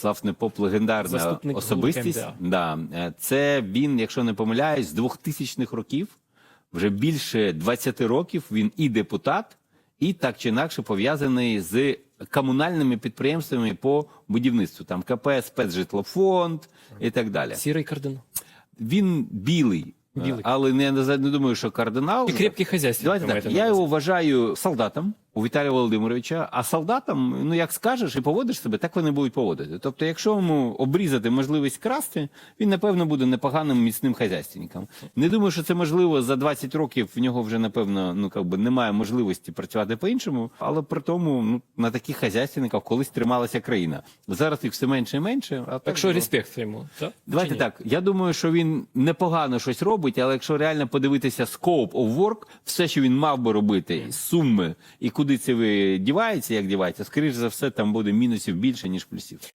В'ячеслав Непоп легендарна Заступник особистість. Да. Е, Це він, якщо не помиляюсь, з 2000-х років, вже більше 20 років він і депутат, і так чи інакше пов'язаний з комунальними підприємствами по будівництву. Там КП, спецжитлофонд і так далі. Сірий кардинал. Він білий, е, Білий. але не, не думаю, що кардинал. І крепкий хазяйство. Давайте так. Я його вважаю солдатом у Віталія Володимировича, а солдатам, ну як скажеш і поводиш себе, так вони будуть поводити. Тобто, якщо йому обрізати можливість красти, він напевно буде непоганим міцним хазяйственником. Не думаю, що це можливо за 20 років. В нього вже напевно ну как би немає можливості працювати по-іншому, але при тому ну на таких хазяйственниках колись трималася країна. Зараз їх все менше і менше. А Так що ну, респект йому. Так? Давайте так. Я думаю, що він непогано щось робить, але якщо реально подивитися scope of work, все, що він мав би робити, суми і куди це ви діваєтеся, як дівається, скоріш за все, там буде мінусів більше, ніж плюсів.